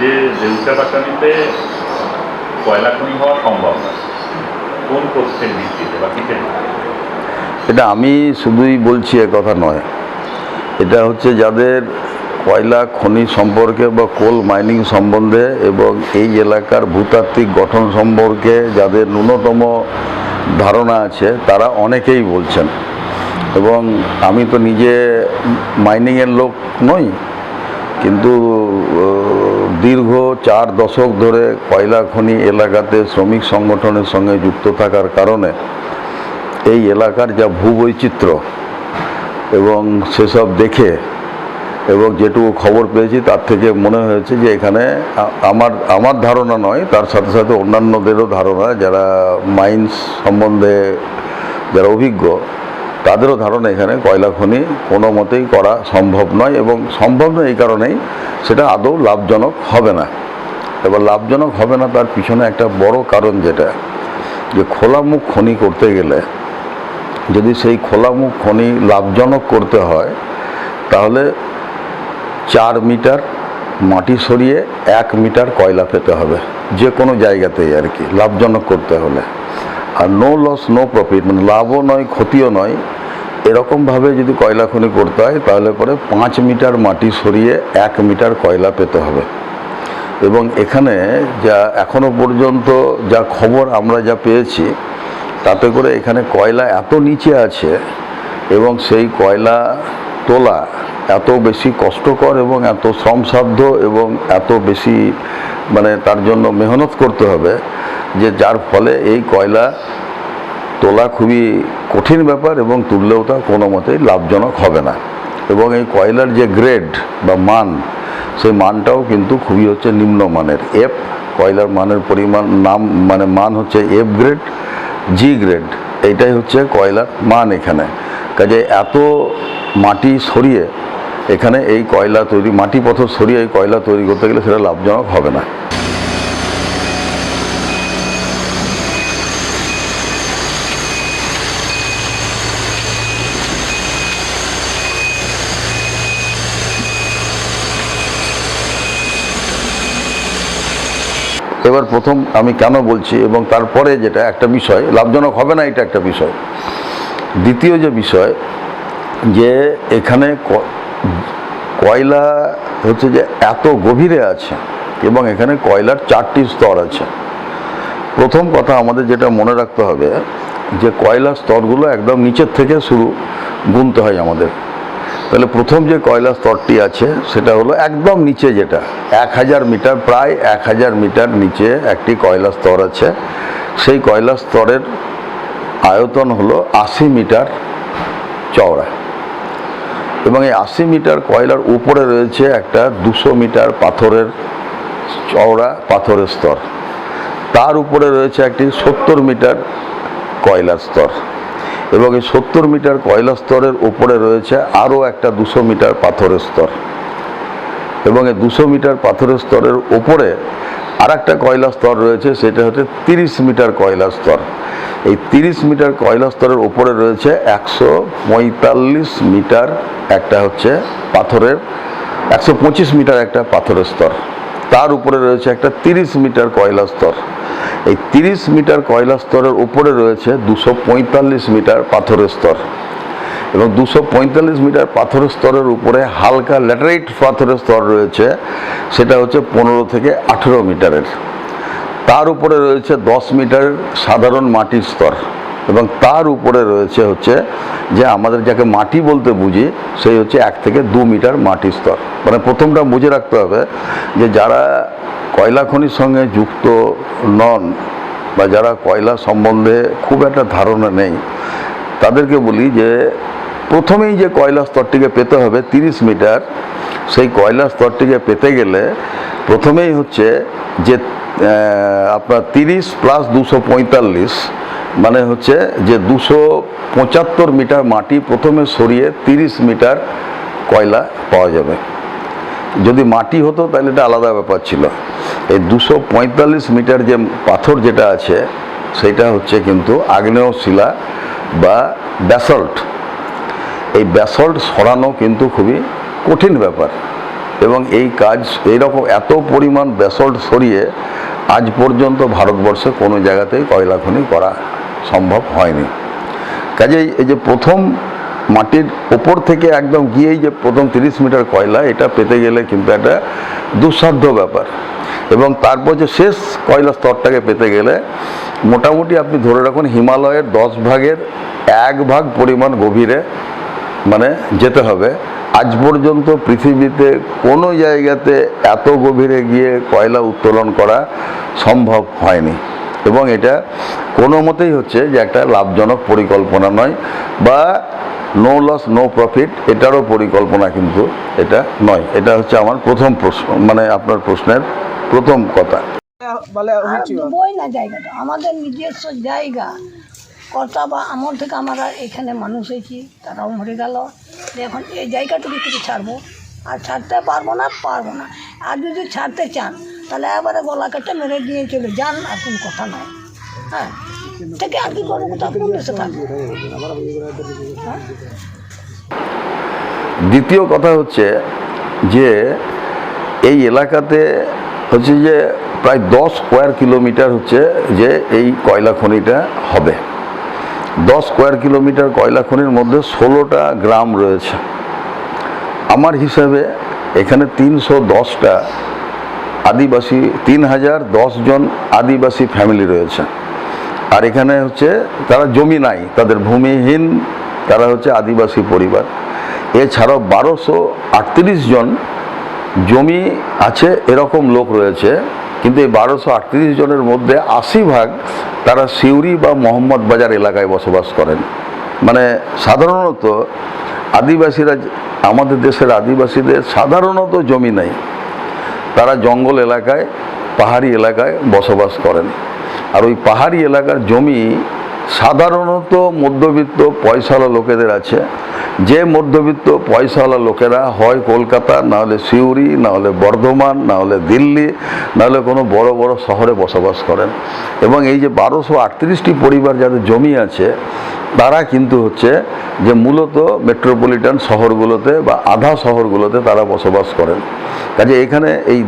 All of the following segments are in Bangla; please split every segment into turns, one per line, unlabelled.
যে দেউচা কাটানিতে কয়লা খনি হওয়া সম্ভব না। কোন তথ্যের ভিত্তিতে বা কিসের
এটা আমি শুধুই বলছি এ কথা নয়। এটা হচ্ছে যাদের কয়লা খনি সম্পর্কে বা কোল মাইনিং সম্বন্ধে এবং এই এলাকার ভূতাত্ত্বিক গঠন সম্পর্কে যাদের ন্যূনতম ধারণা আছে, তারা অনেকেই বলছেন। এবং আমি তো নিজে মাইনিংয়ের লোক নই, কিন্তু দীর্ঘ চার দশক ধরে কয়লা খনি এলাকাতে শ্রমিক সংগঠনের সঙ্গে যুক্ত থাকার কারণে এই এলাকার যা ভূবৈচিত্র্য এবং সেসব দেখে এবং যেটুকু খবর পেয়েছি, তার থেকে মনে হয়েছে যে এখানে আমার আমার ধারণা নয়, তার সাথে সাথে অন্যান্যদেরও ধারণা, যারা মাইন্স সম্বন্ধে যারা অভিজ্ঞ তাদেরও ধারণা এখানে কয়লা খনি কোনো মতেই করা সম্ভব নয় এবং সম্ভব নয় এই কারণেই সেটা আদৌ লাভজনক হবে না। এবার লাভজনক হবে না তার পিছনে একটা বড় কারণ যেটা, যে খোলামুখ খনি করতে গেলে যদি সেই খোলামুখ খনি লাভজনক করতে হয়, তাহলে চার মিটার মাটি সরিয়ে এক মিটার কয়লা পেতে হবে, যে কোনো জায়গাতেই আর কি, লাভজনক করতে হলে। আর নো লস নো প্রফিট মানে লাভও নয়, ক্ষতিও নয়, এরকমভাবে যদি কয়লা খনি করতে হয়, তাহলে পরে পাঁচ মিটার মাটি সরিয়ে এক মিটার কয়লা পেতে হবে। এবং এখানে যা এখনও পর্যন্ত যা খবর আমরা যা পেয়েছি, তাতে করে এখানে কয়লা এত নিচে আছে এবং সেই কয়লা তোলা এত বেশি কষ্টকর এবং এত শ্রমসাধ্য এবং এত বেশি মানে তার জন্য মেহনত করতে হবে যে যার ফলে এই কয়লা তোলা খুবই কঠিন ব্যাপার এবং তুললেও তা কোনো মতেই লাভজনক হবে না। এবং এই কয়লার যে গ্রেড বা মান, সেই মানটাও কিন্তু খুবই হচ্ছে নিম্নমানের এফ কয়লার মানের পরিমাণ, নাম মানে মান হচ্ছে এফ গ্রেড জি গ্রেড এইটাই হচ্ছে কয়লার মান এখানে। কাজে এত মাটি সরিয়ে এখানে এই কয়লা তৈরি, মাটি পথর সরিয়ে এই কয়লা তৈরি করতে গেলে সেটা লাভজনক হবে না। এবার প্রথম আমি কেন বলছি এবং তারপরে যেটা একটা বিষয়, লাভজনক হবে না এটা একটা বিষয়। দ্বিতীয় যে বিষয়, যে এখানে কয়লা হচ্ছে যে এত গভীরে আছে এবং এখানে কয়লার চারটি স্তর আছে। প্রথম কথা আমাদের যেটা মনে রাখতে হবে যে কয়লার স্তরগুলো একদম নিচের থেকে শুরু গুনতে হয় আমাদের। তাহলে প্রথম যে কয়লা স্তরটি আছে, সেটা হলো একদম নিচে যেটা, এক হাজার মিটার, প্রায় এক হাজার মিটার নিচে একটি কয়লা স্তর আছে। সেই কয়লা স্তরের আয়তন হলো আশি মিটার চওড়া। এবং এই আশি মিটার কয়লার উপরে রয়েছে একটা দুশো মিটার পাথরের চওড়া পাথরের স্তর। তার উপরে রয়েছে একটি সত্তর মিটার কয়লার স্তর। এবং এই সত্তর মিটার কয়লা স্তরের উপরে রয়েছে আরও একটা দুশো মিটার পাথরের স্তর। এবং এই দুশো মিটার পাথরের স্তরের উপরে আর একটা কয়লা স্তর রয়েছে, সেটা হচ্ছে তিরিশ মিটার কয়লা স্তর। এই তিরিশ মিটার কয়লা স্তরের উপরে রয়েছে একশো পঁয়তাল্লিশ মিটার একটা হচ্ছে পাথরের, একশো পঁচিশ মিটার একটা পাথরের স্তর। তার উপরে রয়েছে একটা তিরিশ মিটার কয়লা স্তর। এই তিরিশ মিটার কয়লা স্তরের উপরে রয়েছে দুশো পঁয়তাল্লিশ মিটার পাথরের স্তর। এবং দুশো পঁয়তাল্লিশ মিটার পাথরের স্তরের উপরে হালকা ল্যাটারাইট পাথরের স্তর রয়েছে, সেটা হচ্ছে পনেরো থেকে আঠেরো মিটারের। তার উপরে রয়েছে দশ মিটার সাধারণ মাটির স্তর। এবং তার উপরে রয়েছে হচ্ছে যে আমাদের যাকে মাটি বলতে বুঝি, সেই হচ্ছে এক থেকে দু মিটার মাটির স্তর। মানে প্রথমটা বুঝে রাখতে হবে যে যারা কয়লা খনির সঙ্গে যুক্ত নন বা যারা কয়লা সম্বন্ধে খুব একটা ধারণা নেই, তাদেরকে বলি যে প্রথমেই যে কয়লা স্তরটিকে পেতে হবে তিরিশ মিটার, সেই কয়লা স্তরটিকে পেতে গেলে প্রথমেই হচ্ছে যে আপনার তিরিশ প্লাস দুশো পঁয়তাল্লিশ মানে হচ্ছে যে দুশো পঁচাত্তর মিটার মাটি প্রথমে সরিয়ে তিরিশ মিটার কয়লা পাওয়া যাবে। যদি মাটি হতো তাহলে এটা আলাদা ব্যাপার ছিল। এই দুশো পঁয়তাল্লিশ মিটার যে পাথর যেটা আছে, সেটা হচ্ছে কিন্তু আগ্নেয় শিলা বা ব্যাসল্ট। এই ব্যাসল্ট সরানো কিন্তু খুবই কঠিন ব্যাপার এবং এই কাজ এইরকম এত পরিমাণ ব্যাসল্ট সরিয়ে আজ পর্যন্ত ভারতবর্ষে কোনো জায়গাতেই কয়লা খনি করা সম্ভব হয়নি। কাজেই এই যে প্রথম মাটির ওপর থেকে একদম গিয়েই যে প্রথম তিরিশ মিটার কয়লা, এটা পেতে গেলে কিন্তু একটা দুঃসাধ্য ব্যাপার। এবং তারপর যে শেষ কয়লা স্তরটাকে পেতে গেলে মোটামুটি আপনি ধরে রাখুন হিমালয়ের দশ ভাগের এক ভাগ পরিমাণ গভীরে মানে যেতে হবে। আজ পর্যন্ত পৃথিবীতে কোনো জায়গাতে এত গভীরে গিয়ে কয়লা উত্তোলন করা সম্ভব হয়নি। এবং এটা কোনো মতেই হচ্ছে যে একটা লাভজনক পরিকল্পনা নয় বা নো লস নো প্রফিট এটারও পরিকল্পনা কিন্তু এটা নয়। এটা হচ্ছে আমার প্রথম প্রশ্ন মানে আপনার প্রশ্নের প্রথম কথা।
বলে
আর না জায়গাটা আমাদের নিজস্ব জায়গা। কর্তা বা আমার থেকে আমরা এখানে মানুষ হয়েছি তারাও মরে গেল। এখন এই জায়গাটুকু কিছু ছাড়বো। আর ছাড়তে পারব না পারব না। আর যদি ছাড়তে চান তাহলে এবারে গলা কেটে মেরে দিয়ে চলে যান আর কোনো কথা নাই হ্যাঁ। থেকে আর কি করব? থাকব হ্যাঁ।
দ্বিতীয় কথা হচ্ছে যে এই এলাকাতে হচ্ছে যে প্রায় দশ স্কোয়ার কিলোমিটার হচ্ছে যে এই কয়লা খনিটা হবে। দশ স্কোয়ার কিলোমিটার কয়লা খনির মধ্যে ষোলোটা গ্রাম রয়েছে। আমার হিসাবে এখানে তিনশো দশটা আদিবাসী, তিন হাজার জন আদিবাসী ফ্যামিলি রয়েছে। আর এখানে হচ্ছে তারা জমি নাই, তাদের ভূমিহীন, তারা হচ্ছে আদিবাসী পরিবার। এছাড়াও বারোশো আটত্রিশ জন জমি আছে, এরকম লোক রয়েছে, কিন্তু এই বারোশো আটত্রিশ জনের মধ্যে আশি ভাগ তারা সিউড়ি বা মোহাম্মদ বাজার এলাকায় বসবাস করেন। মানে সাধারণত আদিবাসীরা, আমাদের দেশের আদিবাসীদের সাধারণত জমি নাই। তারা জঙ্গল এলাকায়, পাহাড়ি এলাকায় বসবাস করেন। আর ওই পাহাড়ি এলাকার জমি সাধারণত মধ্যবিত্ত পয়সাওয়ালা লোকেদের আছে। যে মধ্যবিত্ত পয়সাওয়ালা লোকেরা হয় কলকাতা, না হলে সিউড়ি, না হলে বর্ধমান, না হলে দিল্লি, না হলে কোনো বড় বড় শহরে বসবাস করেন। এবং এই যে বারোশো আটত্রিশটি পরিবার যাদের জমি আছে, তারা কিন্তু হচ্ছে যে মূলত মেট্রোপলিটন শহরগুলোতে বা আধা শহরগুলোতে তারা বসবাস করেন। কাজে এখানে এই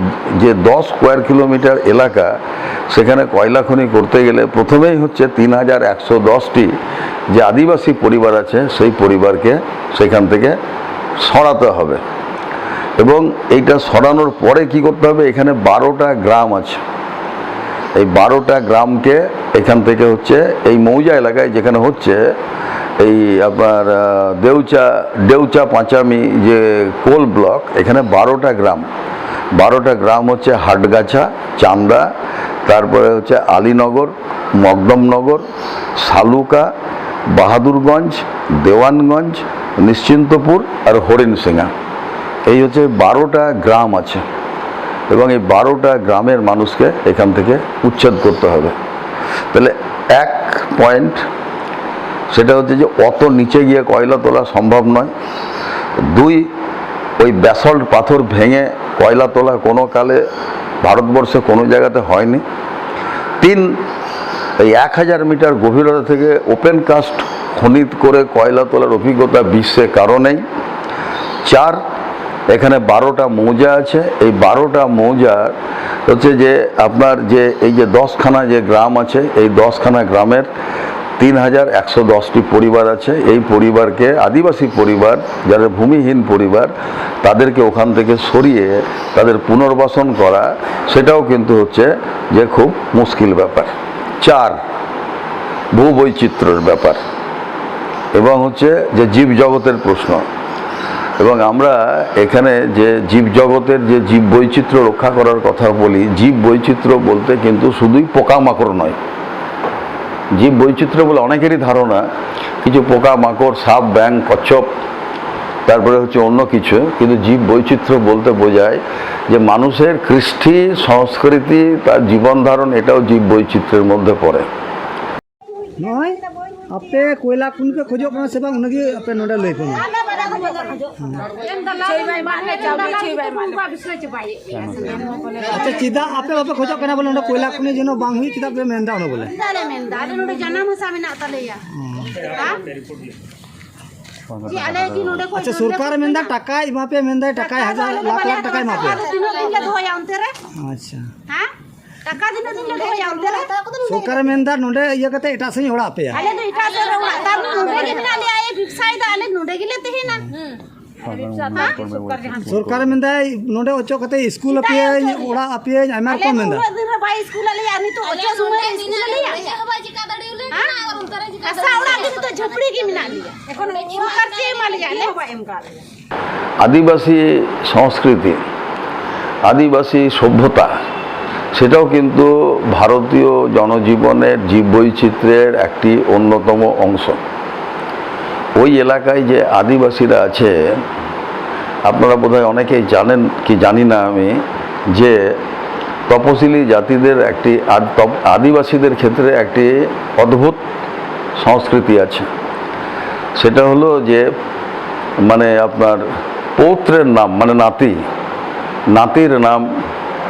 যে দশ স্কোয়ার কিলোমিটার এলাকা, সেখানে কয়লা খনি করতে গেলে প্রথমেই হচ্ছে তিন হাজার একশো দশটি যে আদিবাসী পরিবার আছে, সেই পরিবারকে সেখান থেকে সরাতে হবে। এবং এইটা সরানোর পরে কি করতে হবে? এখানে বারোটা গ্রাম আছে। এই বারোটা গ্রামকে এখান থেকে হচ্ছে এই মৌজা এলাকায় যেখানে হচ্ছে এই আপনার দেউচা দেউচা পাঁচামি যে কোল ব্লক, এখানে বারোটা গ্রাম। বারোটা গ্রাম হচ্ছে হাটগাছা চান্দা তারপরে হচ্ছে আলীনগর, মকদমনগর, শালুকা, বাহাদুরগঞ্জ, দেওয়ানগঞ্জ নিশ্চিন্তপুর আর হরিণসিংহা। এই হচ্ছে বারোটা গ্রাম আছে এবং এই বারোটা গ্রামের মানুষকে এখান থেকে উচ্ছেদ করতে হবে। তাহলে এক পয়েন্ট, সেটা হচ্ছে যে অত নিচে গিয়ে কয়লা তোলা সম্ভব নয়। দুই, ওই ব্যাসল্ট পাথর ভেঙে কয়লা তোলা কোনো কালে ভারতবর্ষে কোনো জায়গাতে হয়নি। তিন, এই এক হাজার মিটার গভীরতা থেকে ওপেন কাস্ট খনিত করে কয়লা তোলার অভিজ্ঞতা বিশ্বে কারও নেই চার, এখানে বারোটা মৌজা আছে। এই বারোটা মৌজার হচ্ছে যে আপনার যে এই যে দশখানা যে গ্রাম আছে, এই দশখানা গ্রামের তিন হাজার একশো দশটি পরিবার আছে। এই পরিবারকে আদিবাসী পরিবার যারা ভূমিহীন পরিবার, তাদেরকে ওখান থেকে সরিয়ে তাদের পুনর্বাসন করা, সেটাও কিন্তু হচ্ছে যে খুব মুশকিল ব্যাপার। চার, ভূবৈচিত্র্যের ব্যাপার। এবং হচ্ছে যে জীব জগতের প্রশ্ন। এবং আমরা এখানে যে জীব জগতের যে জীব বৈচিত্র্য রক্ষা করার কথা বলি, জীব বৈচিত্র্য বলতে কিন্তু শুধুই পোকামাকড় নয়। জীব বৈচিত্র্য বলে অনেকেরই ধারণা, কিছু পোকামাকড়, সাপ ব্যাং কচ্ছপ, তারপরে হচ্ছে অন্য কিছু, কিন্তু জীব বৈচিত্র্য বলতে বোঝায় যে মানুষের কৃষ্টি, সংস্কৃতি, তার জীবন ধারণ, এটাও জীব বৈচিত্র্যের মধ্যে পড়ে।
आपे कोयला कुन के खोजो कोन से बा उनगे आपे नडा लई पई अच्छा चिदा आपे बाबा खोजो कने बोले नडा कोयला कुन जेनो बांग हुई चिदा पे
मेंदा न बोले। मेंदा मेंदा
नडा जाना मसा में ना तलेया अच्छा सरकार मेंदा टाका इमा मेंदा
टाका हज़ार लाख लाख टाका इमा
अच्छा।
हाँ? ᱴᱟᱠᱟ ᱫᱤᱱᱟᱹ ᱫᱤᱱ ᱱᱚᱰᱮ ᱧᱟᱢ ᱫᱮᱞᱟ
ᱥᱚᱨᱠᱟᱨ ᱢᱮᱱᱫᱟ ᱱᱚᱰᱮ ᱤᱭᱟᱹ ᱠᱟᱛᱮ ᱮᱴᱟᱜ ᱥᱮᱫ ᱚᱲᱟᱜ ᱟᱯᱮᱭᱟ
ᱟᱞᱮ ᱫᱚ ᱮᱴᱟᱜ ᱥᱮᱫ ᱚᱲᱟᱜ ᱛᱟᱨ ᱱᱚᱰᱮ ᱜᱮ ᱢᱮᱱᱟᱜ ᱞᱮᱭᱟ ᱮ ᱵᱤᱠᱥᱟᱭ ᱫᱟ ᱟᱞᱮ ᱱᱚᱰᱮ ᱜᱮᱞᱮ ᱛᱟᱦᱮᱱᱟ
ᱥᱚᱨᱠᱟᱨ ᱢᱮᱱᱫᱟᱭ ᱱᱚᱰᱮ ᱚᱪᱚ ᱠᱟᱛᱮ ᱤᱥᱠᱩᱞ ᱟᱯᱮᱭᱟᱹᱧ ᱚᱲᱟᱜ ᱟᱯᱮᱭᱟᱹᱧ
ᱟᱭᱢᱟ
ᱨᱚᱠᱚᱢ ᱢᱮᱱᱫᱟ
ᱟᱞᱮ ᱫᱤᱱ ᱨᱮ ᱵᱟᱭ ᱤᱥᱠᱩᱞ ᱟᱞᱮᱭᱟ ᱱᱤᱛᱚᱜ ᱚᱪᱚ ᱥᱚᱢᱚᱭ ᱤᱥᱠᱩᱞ ᱟᱞᱮᱭᱟ ᱠᱟᱥᱟ ᱚᱲᱟᱜ ᱜᱮ ᱱᱤᱛᱚᱜ ᱡᱷᱩᱯᱲᱤ ᱜᱮ ᱢᱮᱱᱟᱜ ᱞᱮᱭᱟ ᱮᱠᱷᱚᱱ ᱥᱚᱨᱠᱟর ᱪᱮ ᱮᱢᱟ ᱞᱮᱭᱟ ᱟᱞᱮ ᱦᱚᱸ ᱵᱟᱭ ᱮᱢ ᱠᱟᱜ ᱞᱮᱭᱟ
আদিবাসী সংস্কৃতি আদিবাসী সভ্যতা সেটাও কিন্তু ভারতীয় জনজীবনের জীববৈচিত্র্যের একটি অন্যতম অংশ। ওই এলাকায় যে আদিবাসীরা আছে, আপনারা বোধহয় অনেকেই জানেন কি জানি না আমি, যে তপশিলি জাতিদের একটি আদিবাসীদের ক্ষেত্রে একটি অদ্ভুত সংস্কৃতি আছে। সেটা হলো যে মানে আপনার পৌত্রের নাম মানে নাতি, নাতির নাম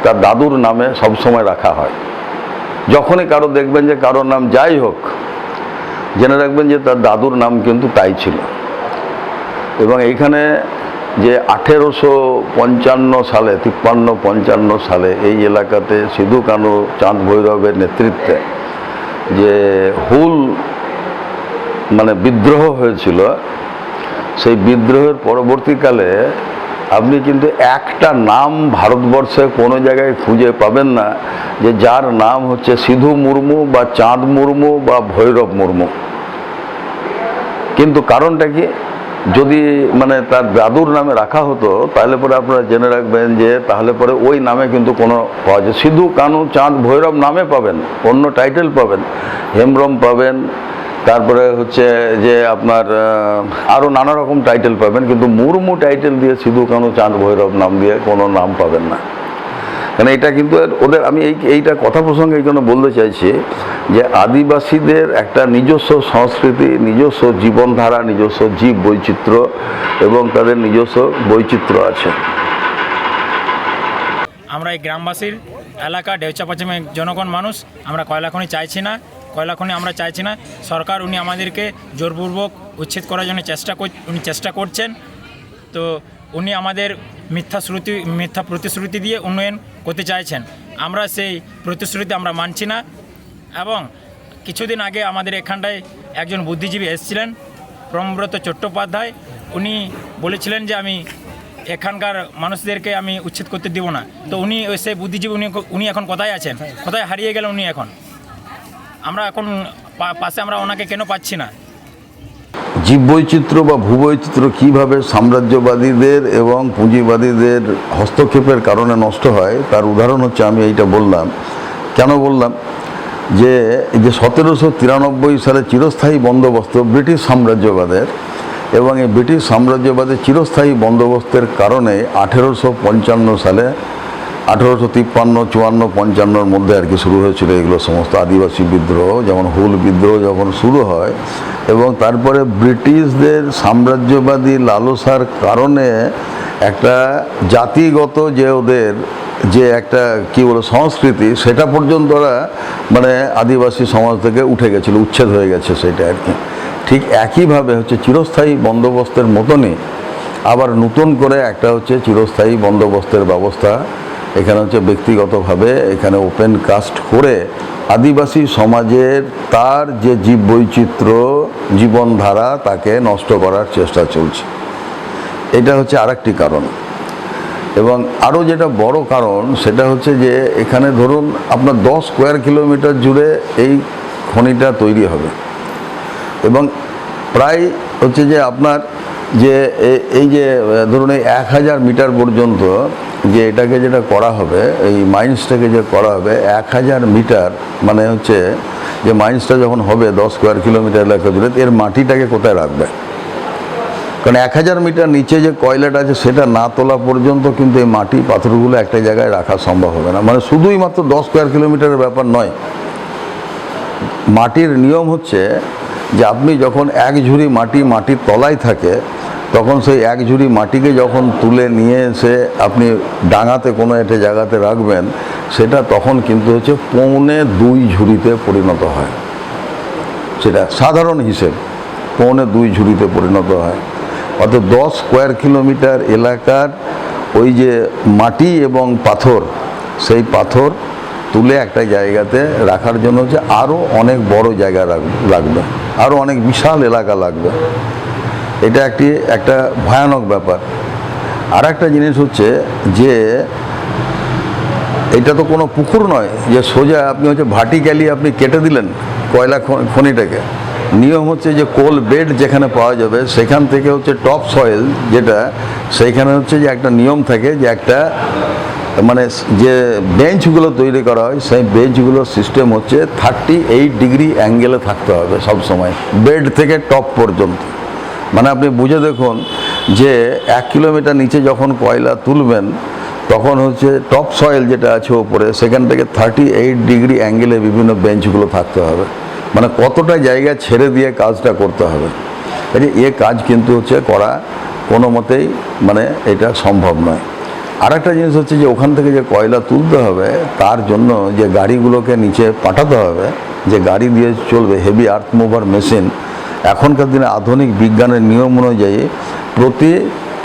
তার দাদুর নামে সবসময় রাখা হয়। যখনই কারও দেখবেন যে কারোর নাম যাই হোক, জেনে রাখবেন যে তার দাদুর নাম কিন্তু তাই ছিল। এবং এইখানে যে আঠেরোশো পঞ্চান্ন সালে, তিপ্পান্ন পঞ্চান্ন সালে এই এলাকাতে সিধু কানু চাঁদ ভৈরবের নেতৃত্বে যে হুল মানে বিদ্রোহ হয়েছিল, সেই বিদ্রোহের পরবর্তীকালে আপনি কিন্তু একটা নাম ভারতবর্ষে কোনো জায়গায় খুঁজে পাবেন না যে যার নাম হচ্ছে সিধু মুর্মু বা চাঁদ মুর্মু বা ভৈরব মুর্মু। কিন্তু কারণটা কি? যদি মানে তার দাদুর নামে রাখা হতো, তাহলে পরে আপনারা জেনে রাখবেন যে তাহলে পরে ওই নামে কিন্তু কোনো পাওয়া যায়। সিধু, কানু, চাঁদ, ভৈরব নামে পাবেন, অন্য টাইটেল পাবেন, হেমব্রম পাবেন তারপরে হচ্ছে যে আপনার আরও নানা রকম টাইটেল পাবেন, কিন্তু মুরমু টাইটেল দিয়ে সিধু কানু চাঁদ ভৈরব নাম দিয়ে কোনো নাম পাবেন না। কারণ এটা কিন্তু ওদের, আমি এই, এইটা কথা প্রসঙ্গে এই জন্য বলতে চাইছি যে আদিবাসীদের একটা নিজস্ব সংস্কৃতি, নিজস্ব জীবনধারা, নিজস্ব জীব বৈচিত্র্য এবং তাদের নিজস্ব বৈচিত্র্য আছে।
আমরা এই গ্রামবাসীর এলাকা ডেউচা পশ্চিমে জনগণ মানুষ, আমরা কয়লা খনি চাইছি না। কয়লা খনি আমরা চাইছি না। সরকার উনি আমাদেরকে জোরপূর্বক উচ্ছেদ করার জন্য চেষ্টা উনি চেষ্টা করছেন। তো উনি আমাদের মিথ্যা শ্রুতি, মিথ্যা প্রতিশ্রুতি দিয়ে উন্নয়ন করতে চাইছেন। আমরা সেই প্রতিশ্রুতি আমরা মানছি না এবং কিছুদিন আগে আমাদের এখানটায় একজন বুদ্ধিজীবী এসেছিলেন, প্রমব্রত চট্টোপাধ্যায়। উনি বলেছিলেন যে আমি এখানকার মানুষদেরকে আমি উচ্ছেদ করতে দেবো না। তো উনি সেই বুদ্ধিজীবী উনি উনি এখন কোথায় আছেন? কোথায় হারিয়ে গেলেন উনি এখন? আমরা এখন পাশে আমরা ওনাকে কেন পাচ্ছি না?
জীববৈচিত্র্য বা ভূবৈচিত্র্য কীভাবে সাম্রাজ্যবাদীদের এবং পুঁজিবাদীদের হস্তক্ষেপের কারণে নষ্ট হয়, তার উদাহরণ হচ্ছে আমি এইটা বললাম। কেন বললাম? যে যে সতেরোশো তিরানব্বই সালে চিরস্থায়ী বন্দোবস্ত ব্রিটিশ সাম্রাজ্যবাদের এবং এই ব্রিটিশ সাম্রাজ্যবাদের চিরস্থায়ী বন্দোবস্তের কারণে আঠেরোশো পঞ্চান্ন সালে আঠেরোশো তিপ্পান্ন, চুয়ান্ন, পঞ্চান্নর মধ্যে আর কি শুরু হয়েছিল এগুলো সমস্ত আদিবাসী বিদ্রোহ, যেমন হুল বিদ্রোহ যখন শুরু হয়, এবং তারপরে ব্রিটিশদের সাম্রাজ্যবাদী লালসার কারণে একটা জাতিগত যে ওদের যে একটা কি বলে সংস্কৃতি, সেটা পর্যন্ত ওরা মানে আদিবাসী সমাজ থেকে উঠে গেছিল, উচ্ছেদ হয়ে গেছে সেটা আর কি। ঠিক একইভাবে হচ্ছে চিরস্থায়ী বন্দোবস্তের মতনই আবার নতুন করে একটা হচ্ছে চিরস্থায়ী বন্দোবস্তের ব্যবস্থা এখানে হচ্ছে ব্যক্তিগতভাবে এখানে ওপেন কাস্ট করে আদিবাসী সমাজের তার যে জীব বৈচিত্র্য জীবনধারা, তাকে নষ্ট করার চেষ্টা চলছে। এটা হচ্ছে আরেকটি কারণ। এবং আরও যেটা বড় কারণ, সেটা হচ্ছে যে এখানে ধরুন আপনার দশ স্কোয়ার কিলোমিটার জুড়ে এই খনিটা তৈরি হবে। এবং প্রায় হচ্ছে যে আপনার যে এই যে ধরুন এই এক হাজার মিটার পর্যন্ত যে এটাকে যেটা করা হবে, এই মাইন্সটাকে যে করা হবে, এক হাজার মিটার মানে হচ্ছে যে মাইন্সটা যখন হবে দশ স্কোয়ার কিলোমিটার এলাকা জুড়ে, এর মাটিটাকে কোথায় রাখবে? কারণ এক হাজার মিটার নিচে যে কয়লাটা আছে, সেটা না তোলা পর্যন্ত কিন্তু এই মাটি, পাথরগুলো একটা জায়গায় রাখা সম্ভব হবে না। মানে শুধুই মাত্র দশ স্কোয়ার কিলোমিটারের ব্যাপার নয়। মাটির নিয়ম হচ্ছে যে আপনি যখন এক ঝুড়ি মাটি, মাটির তলায় থাকে তখন সেই এক ঝুড়ি মাটিকে যখন তুলে নিয়ে এসে আপনি ডাঙাতে কোনো একটা জায়গাতে রাখবেন, সেটা তখন কিন্তু হচ্ছে পৌনে দুই ঝুড়িতে পরিণত হয়। সেটা সাধারণ হিসেব, পৌনে দুই ঝুড়িতে পরিণত হয়। অর্থাৎ দশ স্কোয়ার কিলোমিটার এলাকার ওই যে মাটি এবং পাথর, সেই পাথর তুলে একটা জায়গাতে রাখার জন্য হচ্ছে আরও অনেক বড় জায়গা লাগবে আরও অনেক বিশাল এলাকা লাগবে। এটা একটি, একটা ভয়ানক ব্যাপার। আর একটা জিনিস হচ্ছে যে, এটা তো কোনো পুকুর নয় যে সোজা আপনি হচ্ছে ভার্টিক্যালি আপনি কেটে দিলেন কয়লা খনিটাকে। নিয়ম হচ্ছে যে কোল বেড যেখানে পাওয়া যাবে, সেখান থেকে হচ্ছে টপ সয়েল যেটা, সেইখানে হচ্ছে যে একটা নিয়ম থাকে যে একটা মানে যে বেঞ্চগুলো তৈরি করা হয়, সেই বেঞ্চগুলোর সিস্টেম হচ্ছে থার্টি এইট ডিগ্রি অ্যাঙ্গেলে থাকতে হবে সব সময় বেড থেকে টপ পর্যন্ত। মানে আপনি বুঝে দেখুন যে এক কিলোমিটার নিচে যখন কয়লা তুলবেন, তখন হচ্ছে টপ সয়েল যেটা আছে ওপরে, সেখান থেকে থার্টি এইট ডিগ্রি অ্যাঙ্গেলে বিভিন্ন বেঞ্চগুলো থাকতে হবে। মানে কতটা জায়গা ছেড়ে দিয়ে কাজটা করতে হবে। এই এ কাজ কিন্তু হচ্ছে করা কোনো মতেই মানে এটা সম্ভব নয়। আর একটা জিনিস হচ্ছে যে ওখান থেকে যে কয়লা তুলতে হবে, তার জন্য যে গাড়িগুলোকে নিচে পাঠাতে হবে, যে গাড়ি দিয়ে চলবে হেভি আর্থ মুভার মেশিন এখনকার দিনে আধুনিক বিজ্ঞানের নিয়ম অনুযায়ী প্রতি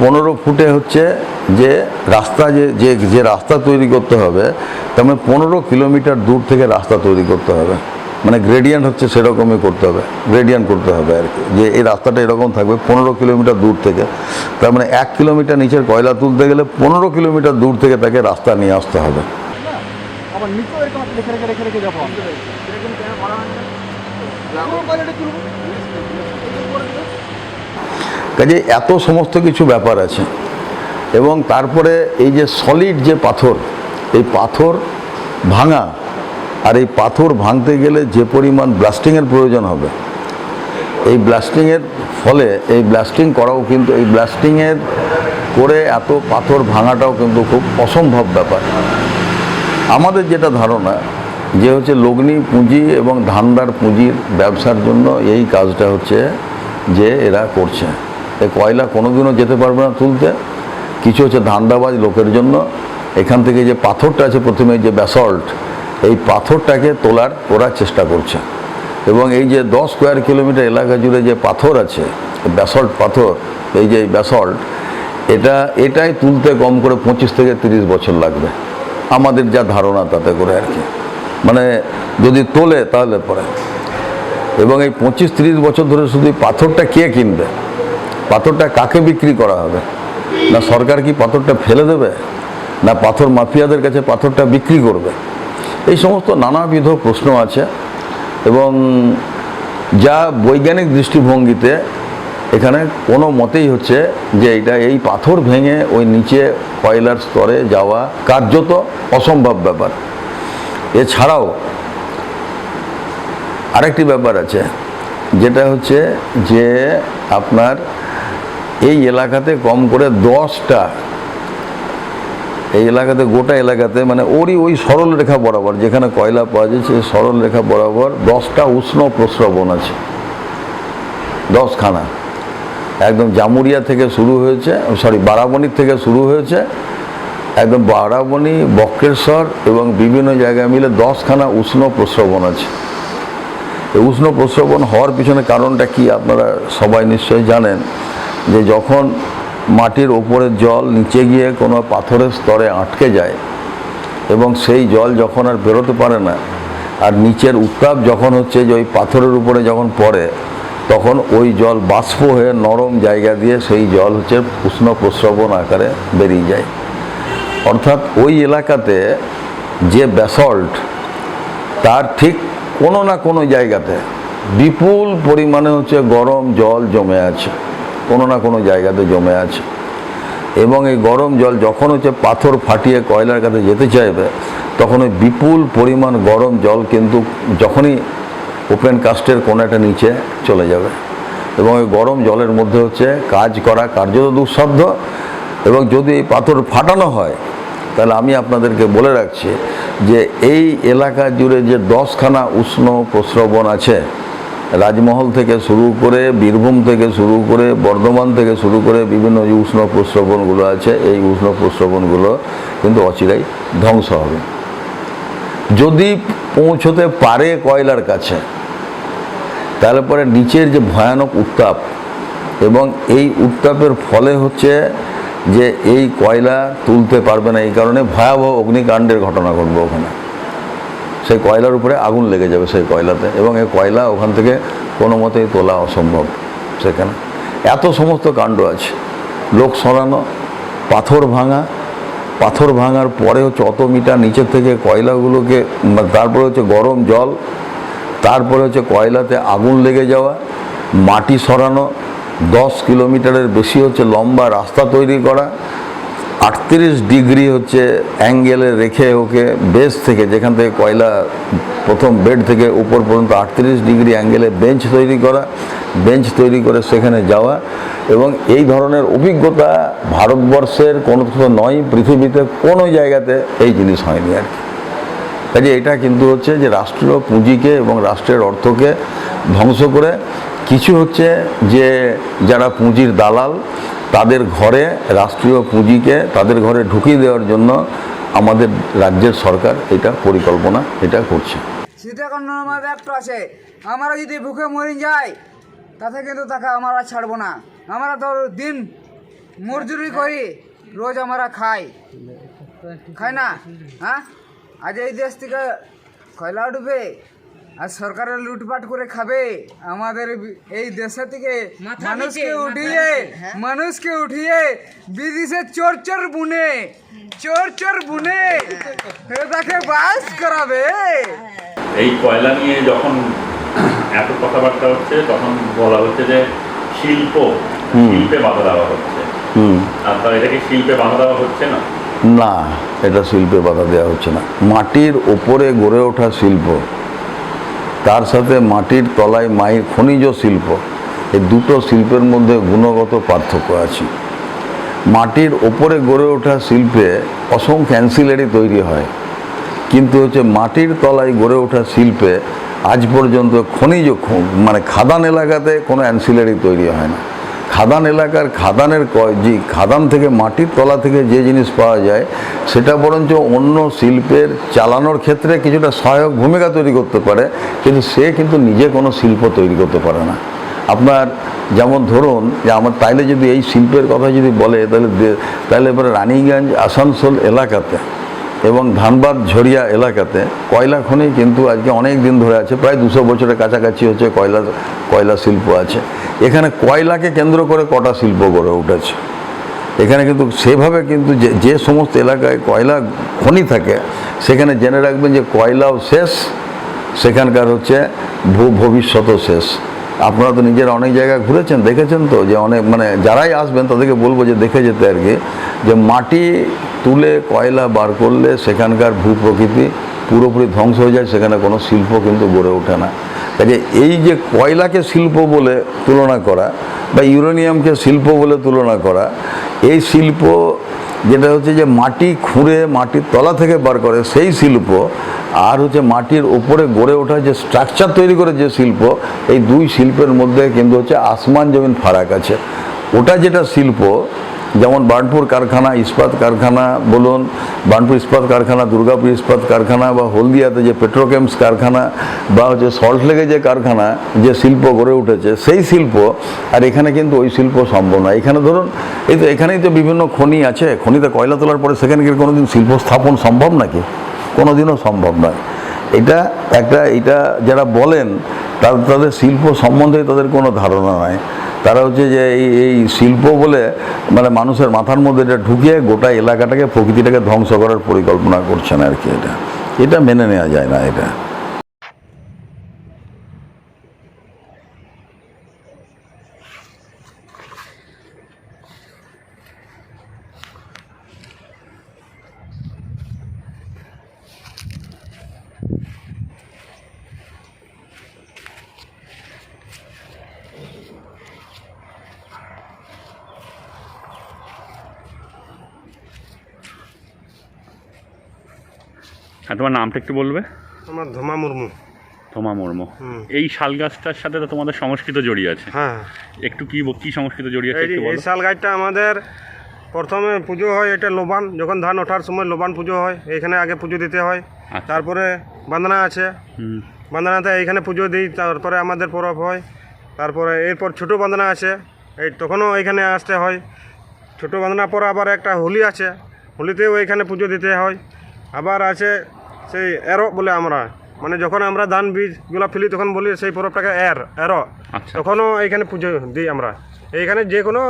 পনেরো ফুটে হচ্ছে যে রাস্তা যে যে যে রাস্তা তৈরি করতে হবে তার মানে পনেরো কিলোমিটার দূর থেকে রাস্তা তৈরি করতে হবে। মানে গ্রেডিয়েন্ট হচ্ছে সেরকমই করতে হবে গ্রেডিয়েন্ট করতে হবে আর কি। যে এই রাস্তাটা এরকম থাকবে পনেরো কিলোমিটার দূর থেকে। তার মানে এক কিলোমিটার নিচের কয়লা তুলতে গেলে পনেরো কিলোমিটার দূর থেকে তাকে রাস্তা নিয়ে আসতে হবে।
আবার নিচেও এরকম আপনি রেখে রেখে রেখে রেখে যাব পুরো কয়লাটা তুলবো
কাজে এত সমস্ত কিছু ব্যাপার আছে। এবং তারপরে এই যে সলিড যে পাথর, এই পাথর ভাঙা আর এই পাথর ভাঙতে গেলে যে পরিমাণ ব্লাস্টিংয়ের প্রয়োজন হবে। এই ব্লাস্টিংয়ের ফলে, এই ব্লাস্টিং করাও কিন্তু, এই ব্লাস্টিংয়ের করে এত পাথর ভাঙাটাও কিন্তু খুব অসম্ভব ব্যাপার। আমাদের যেটা ধারণা, যে হচ্ছে লগ্নি পুঁজি এবং ধান্দার পুঁজির ব্যবসার জন্য এই কাজটা হচ্ছে যে এরা করছে। এই কয়লা কোনোদিনও যেতে পারবে না তুলতে। কিছু হচ্ছে ধান্দাবাজ লোকের জন্য। এখান থেকে যে পাথরটা আছে প্রথমে যে ব্যাসল্ট এই পাথরটাকে তোলার ওরা চেষ্টা করছে। এবং এই যে দশ স্কোয়ার কিলোমিটার এলাকা জুড়ে যে পাথর আছে ব্যাসল্ট পাথর, এই যে ব্যাসল্ট এটা, এটাই তুলতে কম করে পঁচিশ থেকে তিরিশ বছর লাগবে। আমাদের যা ধারণা তাতে করে আর কি। মানে যদি তোলে তাহলে পরে। এবং এই পঁচিশ তিরিশ বছর ধরে শুধু পাথরটা কে কিনবে? পাথরটা কাকে বিক্রি করা হবে? না সরকার কি পাথরটা ফেলে দেবে? না পাথর মাফিয়াদের কাছে পাথরটা বিক্রি করবে? এই সমস্ত নানাবিধ প্রশ্ন আছে এবং যা বৈজ্ঞানিক দৃষ্টিভঙ্গিতে এখানে কোনো মতেই হচ্ছে যে এটা এই পাথর ভেঙে ওই নিচে কয়লার স্তরে যাওয়া কার্যত অসম্ভব ব্যাপার। এছাড়াও আরেকটি ব্যাপার আছে, যেটা হচ্ছে যে আপনার এই এলাকাতে কম করে দশটা, এই এলাকাতে, গোটা এলাকাতে মানে ওরই ওই সরল রেখা বরাবর, যেখানে কয়লা পাওয়া যায়, সেই সরল রেখা বরাবর দশটা উষ্ণ প্রস্রবণ আছে। দশখানা। একদম জামুরিয়া থেকে শুরু হয়েছে, সরি বারাবণীর থেকে শুরু হয়েছে, একদম বারাবণী, বক্রেশ্বর এবং বিভিন্ন জায়গায় মিলে দশখানা উষ্ণ প্রস্রবণ আছে। এই উষ্ণ প্রস্রবণ হওয়ার পিছনে কারণটা কি আপনারা সবাই নিশ্চয়ই জানেন। যে যখন মাটির ওপরের জল নিচে গিয়ে কোনো পাথরের স্তরে আটকে যায় এবং সেই জল যখন আর বেরোতে পারে না, আর নিচের উত্তাপ যখন হচ্ছে যে ওই পাথরের উপরে যখন পড়ে, তখন ওই জল বাষ্প হয়ে নরম জায়গা দিয়ে সেই জল হচ্ছে উষ্ণ প্রস্রবণ আকারে বেরিয়ে যায়। অর্থাৎ ওই এলাকাতে যে ব্যাসল্ট তার ঠিক কোনো না কোনো জায়গাতে বিপুল পরিমাণে হচ্ছে গরম জল জমে আছে। কোনো না কোনো জায়গাতে জমে আছে। এবং এই গরম জল যখন হচ্ছে পাথর ফাটিয়ে কয়লার কাছে যেতে চাইবে, তখন ওই বিপুল পরিমাণ গরম জল কিন্তু যখনই ওপেন কাস্টের কোনো একটা নিচে চলে যাবে। এবং ওই গরম জলের মধ্যে হচ্ছে কাজ করা কার্যত দুঃসাধ্য। এবং যদি এই পাথর ফাটানো হয়, তাহলে আমি আপনাদেরকে বলে রাখছি যে এই এলাকা জুড়ে যে দশখানা উষ্ণ প্রস্রবণ আছে রাজমহল থেকে শুরু করে বীরভূম থেকে শুরু করে বর্ধমান থেকে শুরু করে বিভিন্ন যে উষ্ণ প্রস্রবণগুলো আছে। এই উষ্ণ প্রস্রবণগুলো কিন্তু অচিরাই ধ্বংস হবে। যদি পৌঁছতে পারে কয়লার কাছে, তাহলে পরে নিচের যে ভয়ানক উত্তাপ এবং এই উত্তাপের ফলে হচ্ছে যে এই কয়লা তুলতে পারবে না। এই কারণে ভয়াবহ অগ্নিকাণ্ডের ঘটনা ঘটবে ওখানে। সেই কয়লার উপরে আগুন লেগে যাবে সেই কয়লাতে এবং এই কয়লা ওখান থেকে কোনো মতেই তোলা অসম্ভব সেখানে। এত সমস্ত কাণ্ড আছে। লোক সরানো, পাথর ভাঙা, পাথর ভাঙার পরে হচ্ছে অত মিটার নিচের থেকে কয়লাগুলোকে, তারপরে হচ্ছে গরম জল, তারপরে হচ্ছে কয়লাতে আগুন লেগে যাওয়া, মাটি সরানো, দশ কিলোমিটারের বেশি হচ্ছে লম্বা রাস্তা তৈরি করা আটত্রিশ ডিগ্রি হচ্ছে অ্যাঙ্গেলে রেখে ওকে বেস থেকে, যেখান থেকে কয়লা প্রথম বেড থেকে উপর পর্যন্ত আটত্রিশ ডিগ্রি অ্যাঙ্গেলে বেঞ্চ তৈরি করা, বেঞ্চ তৈরি করে সেখানে যাওয়া এবং এই ধরনের অভিজ্ঞতা ভারতবর্ষের কোনো কোথাও নয়, পৃথিবীতে কোনো জায়গাতে এই জিনিস হয়নি আর কি। কাজে এটা কিন্তু হচ্ছে যে রাষ্ট্রীয় পুঁজিকে এবং রাষ্ট্রের অর্থকে ধ্বংস করে, কিছু হচ্ছে যে যারা পুঁজির দালাল তাদের ঘরে রাষ্ট্রীয় পুঁজিকে তাদের ঘরে ঢুকিয়ে দেওয়ার জন্য আমাদের রাজ্যের সরকার এটা পরিকল্পনা এটা করছে।
আমার আছে, আমরা যদি ভুখে মরে যাই, তাতে কিন্তু তাকে আমরা ছাড়বো না। আমরা তো দিন মজদুরি করি, রোজ আমরা খাই। খাই না? হ্যাঁ? আজ এই দেশ থেকে কয়লা উঠবে আর সরকারের লুটপাট করে খাবে। আমাদের এই দেশে থেকে মানুষকে উঠিয়ে মানুষকে উঠিয়ে বিদেশে চোর চোর বুনে চোর চোর বুনে তাকে বাস করাবে।
এই কয়লা নিয়ে যখন এত কথাবার্তা হচ্ছে তখন বলা হচ্ছে যে শিল্প শিল্পে বাধা দেওয়া হচ্ছে।
হুম।
আর তা এটাকে শিল্পে বাধা দেওয়া হচ্ছে না?
না এটা শিল্পে বাধা দেওয়া হচ্ছে না। মাটির ওপরে গড়ে ওঠা শিল্প তার সাথে মাটির তলায় মায়ের খনিজ শিল্প। এই দুটো শিল্পের মধ্যে গুণগত পার্থক্য আছে। মাটির ওপরে গড়ে ওঠা শিল্পে অসংখ্য অ্যান্সিলারি তৈরি হয়। কিন্তু হচ্ছে মাটির তলায় গড়ে ওঠা শিল্পে আজ পর্যন্ত খনিজ মানে খাদান এলাকাতে কোনো অ্যান্সিলারি তৈরি হয় না। খাদান এলাকার খাদানের যে খাদান থেকে মাটির তলা থেকে যে জিনিস পাওয়া যায়, সেটা বরঞ্চ অন্য শিল্পের চালানোর ক্ষেত্রে কিছুটা সহায়ক ভূমিকা তৈরি করতে পারে, কিন্তু সে কিন্তু নিজে কোনো শিল্প তৈরি করতে পারে না। আপনার যেমন ধরুন, যে আমার তাইলে যদি এই শিল্পের কথা যদি বলে, তাহলে তাহলে এবারে রানীগঞ্জ, আসানসোল এলাকাতে এবং ধানবাদ, ঝরিয়া এলাকাতে কয়লা খনি কিন্তু আজকে অনেক দিন ধরে আছে, প্রায় দুশো বছরের কাছাকাছি হচ্ছে কয়লা কয়লা শিল্প আছে। এখানে কয়লাকে কেন্দ্র করে কটা শিল্প গড়ে উঠেছে। এখানে কিন্তু সেভাবে কিন্তু যে সমস্ত এলাকায় কয়লা খনি থাকে, সেখানে জেনে রাখবেন যে কয়লাও শেষ, সেখানকার হচ্ছে ভূ- ভবিষ্যতও শেষ। আপনারা তো নিজেরা অনেক জায়গায় ঘুরেছেন, দেখেছেন তো যে অনেক মানে যারাই আসবেন তাদেরকে বলব যে দেখে যেতে আর কি, যে মাটি তুলে কয়লা বার করলে সেখানকার ভূ প্রকৃতি পুরোপুরি ধ্বংস হয়ে যায়, সেখানে কোনো শিল্প কিন্তু গড়ে ওঠে না। কাজে এই যে কয়লাকে শিল্প বলে তুলনা করা বা ইউরেনিয়ামকে শিল্প বলে তুলনা করা, এই শিল্প যেটা হচ্ছে যে মাটি খুঁড়ে মাটির তলা থেকে বার করে, সেই শিল্প আর হচ্ছে মাটির ওপরে গড়ে ওঠা যে স্ট্রাকচার তৈরি করে যে শিল্প, এই দুই শিল্পের মধ্যে কিন্তু হচ্ছে আসমান জমিন ফারাক আছে। ওটা যেটা শিল্প যেমন বার্নপুর কারখানা, ইস্পাত কারখানা বলুন, বার্নপুর ইস্পাত কারখানা, দুর্গাপুর ইস্পাত কারখানা বা হলদিয়াতে যে পেট্রোকেমস কারখানা বা হচ্ছে সল্টলেকে যে কারখানা যে শিল্প গড়ে উঠেছে, সেই শিল্প আর এখানে কিন্তু ওই শিল্প সম্ভব নয় এখানে ধরুন, এই তো এখানেই তো বিভিন্ন খনি আছে, খনিতে কয়লা তোলার পরে সেখানে কি কোনোদিন শিল্প স্থাপন সম্ভব নাকি? কোনো দিনও সম্ভব নয়। এটা একটা, এটা যারা বলেন, তাদের তাদের শিল্প সম্বন্ধে তাদের কোনো ধারণা নাই। তারা হচ্ছে যে এই এই শিল্প বলে মানে মানুষের মাথার মধ্যে এটা ঢুকিয়ে গোটা এলাকাটাকে, প্রকৃতিটাকে ধ্বংস করার পরিকল্পনা করছেন আর কি এটা। এটা মেনে নেওয়া যায় না এটা।
আর তোমার নামটা একটু বলবে?
আমার ধমা মুর্মু।
থমা মুর্মু। এই শাল গাছটার সাথে তো তোমাদের সংস্কৃত জড়িয়ে আছে।
হ্যাঁ।
একটু কি কি সংস্কৃত জড়িয়ে আছে
এই শাল গাছটা আমাদের প্রথমে পুজো হয় এটা লোবান যখন ধান ওঠার সময় লোবান পুজো হয় এখানে আগে পুজো দিতে হয়।
আচ্ছা।
তারপরে বান্দনা আছে। বান্দনাতে এইখানে পুজো দিই তারপরে আমাদের পরব হয়। তারপরে এরপর ছোটো বান্দনা আছে এই তখনও এইখানে আসতে হয়। ছোটো বান্দনা পর আবার একটা হোলি আছে হোলিতেও এইখানে পুজো দিতে হয়। আবার আছে সেই এরো বলে আমরা। মানে যখন আমরা ধান বীজগুলো ফেলি তখন বলি সেই পরবটাকে এর এরো
আচ্ছা।
তখনও এইখানে পুজো দিই আমরা। এইখানে যে কোনো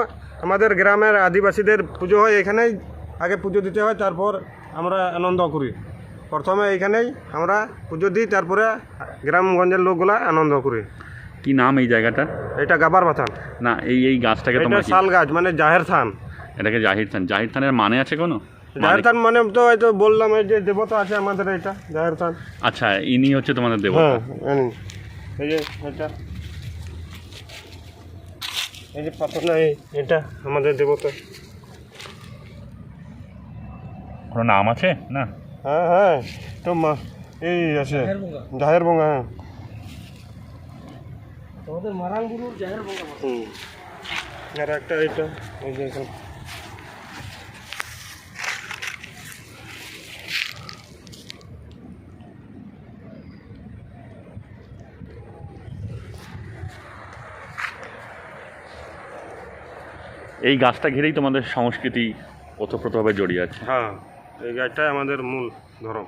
আমাদের গ্রামের আদিবাসীদের পুজো হয় এখানেই আগে পুজো দিতে হয় তারপর আমরা আনন্দ করি। প্রথমে এইখানেই আমরা পুজো দিই তারপরে গ্রামগঞ্জের লোকগুলা আনন্দ করি।
কি নাম এই জায়গাটা
এটা গাবার বাথান।
না এই এই গাছটাকে তোমরা
শাল গাছ মানে জাহের থান।
এটাকে জাহির থান। জাহির থানের মানে আছে কোনো?
জাহের থান মানে তো এই তো বললাম এই যে দেবতা আছে আমাদের এটা জাহের থান
আচ্ছা ইনি হচ্ছে তোমাদের দেবতা?
হ্যাঁ এই এই যে এটা। এই যে পাথর না এটা আমাদের দেবতা।
কোনো নাম আছে? না?
হ্যাঁ হ্যাঁ তো মা এই আছে। জাহের বঙ্গা। হ্যাঁ।
তোমাদের মারাং গুরুর জাহের বঙ্গা
হুম। আর একটা এটা এই যে
এই গাছটা ঘিরেই তোমাদের সংস্কৃতি ওতপ্রোতভাবে জড়িয়ে আছে।
হ্যাঁ এই গাছটাই আমাদের মূল ধরম।